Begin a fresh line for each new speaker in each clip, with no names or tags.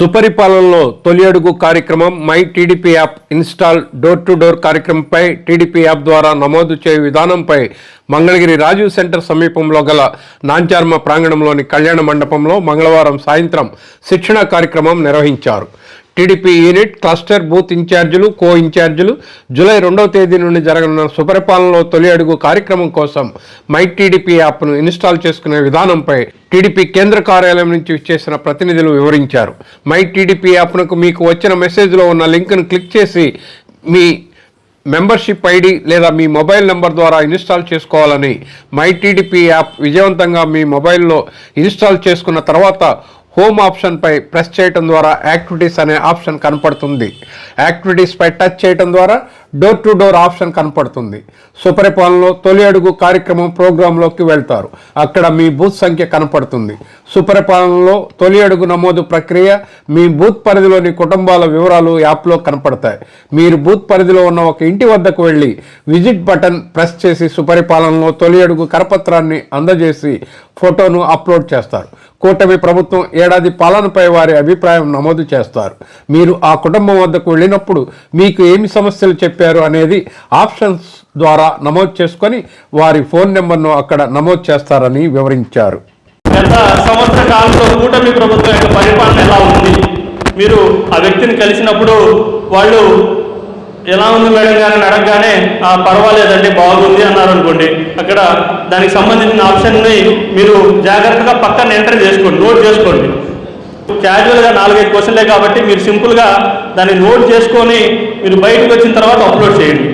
సుపరిపాలనలో తొలి అడుగు కార్యక్రమం my TDP app install door to door కార్యక్రమంపై టీడీపీ యాప్ ద్వారా నమోదు చేయు విధానంపై మంగళగిరి రాజీవ్ సెంటర్ సమీపంలో గల నాంచార్మ ప్రాంగణంలోని కళ్యాణ మండపంలో మంగళవారం సాయంత్రం శిక్షణా కార్యక్రమం నిర్వహించారు. టీడీపీ యూనిట్ క్లస్టర్ బూత్ ఇన్ఛార్జీలు కో ఇన్ఛార్జీలు జూలై రెండవ తేదీ నుండి జరగనున్న సుపరిపాలనలో తొలి అడుగు కార్యక్రమం కోసం మై టీడీపీ యాప్ను ఇన్స్టాల్ చేసుకునే విధానంపై టీడీపీ కేంద్ర కార్యాలయం నుంచి చేసిన ప్రతినిధులు వివరించారు. మై టీడీపీ యాప్నకు మీకు వచ్చిన మెసేజ్లో ఉన్న లింక్ను క్లిక్ చేసి మీ మెంబర్షిప్ ఐడి లేదా మీ మొబైల్ నెంబర్ ద్వారా ఇన్స్టాల్ చేసుకోవాలని మై టీడీపీ యాప్ విజయవంతంగా మీ మొబైల్లో ఇన్స్టాల్ చేసుకున్న తర్వాత హోమ్ ఆప్షన్పై ప్రెస్ చేయటం ద్వారా యాక్టివిటీస్ అనే ఆప్షన్ కనపడుతుంది. యాక్టివిటీస్పై టచ్ చేయటం ద్వారా డోర్ టు డోర్ ఆప్షన్ కనపడుతుంది. సుపరిపాలనలో తొలి అడుగు కార్యక్రమం ప్రోగ్రాంలోకి వెళ్తారు. అక్కడ మీ బూత్ సంఖ్య కనపడుతుంది. సుపరిపాలనలో తొలి అడుగు నమోదు ప్రక్రియ మీ బూత్ పరిధిలోని కుటుంబాల వివరాలు యాప్లో కనపడతాయి. మీరు బూత్ పరిధిలో ఉన్న ఒక ఇంటి వద్దకు వెళ్ళి విజిట్ బటన్ ప్రెస్ చేసి సుపరిపాలనలో తొలి అడుగు కరపత్రాన్ని అందజేసి ఫోటోను అప్లోడ్ చేస్తారు. కూటమి ప్రభుత్వం ఏడాది పాలనపై వారి అభిప్రాయం నమోదు చేస్తారు. మీరు ఆ కుటుంబం వద్దకు వెళ్ళినప్పుడు మీకు ఏమి సమస్యలు చెప్పి చెప్పారు అనేది ఆప్షన్స్ ద్వారా నమోదు చేసుకొని వారి ఫోన్ నెంబర్ను అక్కడ నమోదు చేస్తారని వివరించారు.
గత సంవత్సర కాలంలో కూటమి ప్రభుత్వం యొక్క పరిపాలన ఎలా ఉంది? మీరు ఆ వ్యక్తిని కలిసినప్పుడు వాళ్ళు ఎలా ఉంది మేడం గారిని అడగగానే "ఆ, పర్వాలేదండి బాగుంది అన్నారు అనుకోండి. అక్కడ దానికి సంబంధించిన ఆప్షన్ని మీరు జాగ్రత్తగా పక్కన ఎంటర్ చేసుకోండి నోట్ చేసుకోండి. క్యాజువల్గా నాలుగైదు క్వశ్చన్లే కాబట్టి మీరు సింపుల్గా దాన్ని నోట్ చేసుకొని మీరు బయటకు వచ్చిన తర్వాత అప్లోడ్ చేయండి.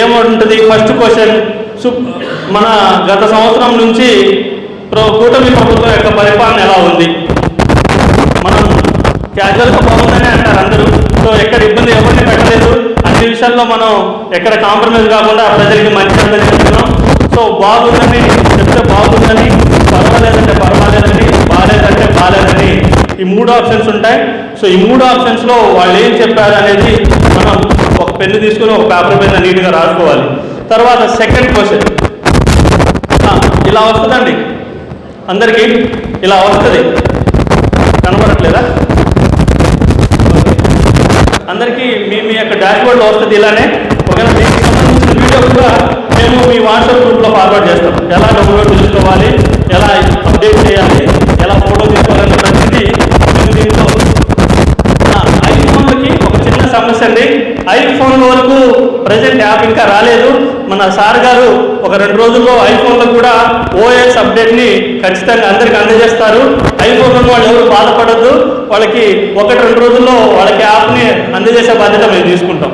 ఏముంటుంది? ఫస్ట్ క్వశ్చన్ మన గత సంవత్సరం నుంచి కూటమి ప్రభుత్వం యొక్క పరిపాలన ఎలా ఉంది? మనం క్యాజువల్గా బాగుందని అంటారు అందరూ. సో ఎక్కడ ఇబ్బంది ఎవరిని పెట్టలేదు. అన్ని విషయాల్లో మనం ఎక్కడ కాంప్రమైజ్ కాకుండా ప్రజలకి మంచి అందజేస్తున్నాం. సో బాగుందని చెప్తే బాగుందని పర్వాలేదంటే పర్వాలేదని ఈ మూడు ఆప్షన్స్ ఉంటాయి. సో ఈ మూడు ఆప్షన్స్లో వాళ్ళు ఏం చెప్పారు అనేది మనం ఒక పెన్ను తీసుకుని ఒక పేపర్ పైన నీట్గా రాసుకోవాలి. తర్వాత సెకండ్ క్వశ్చన్ ఇలా వస్తుందండి. అందరికీ ఇలా వస్తుంది. కనపడట్లేదా అందరికీ మీ మీ యొక్క డాష్బోర్డ్లో వస్తుంది ఇలానే. ఒకవేళ దీనికి సంబంధించిన వీడియో కూడా మేము మీ వాట్సాప్ గ్రూప్లో ఫార్వర్డ్ చేస్తాం. ఎలా డౌన్లోడ్ చేసుకోవాలి ఎలా అప్డేట్ చేయాలి ఎలా ఫోటో తీసుకోవాలనే ప్రతిదీ మేము దీంట్లో ఆ, ఐఫోన్లకి ఒక చిన్న అండి ఐఫోన్ వరకు ప్రజెంట్ యాప్ ఇంకా రాలేదు. మన సార్ గారు ఒక రెండు రోజుల్లో ఐఫోన్లో కూడా ఓఎస్ అప్డేట్ని ఖచ్చితంగా అందరికి అందజేస్తారు. ఐఫోన్ వాళ్ళు ఎవరు బాధపడద్దు. వాళ్ళకి ఒకటి రెండు రోజుల్లో వాళ్ళకి యాప్ని అందజేసే బాధ్యత మేము తీసుకుంటాం.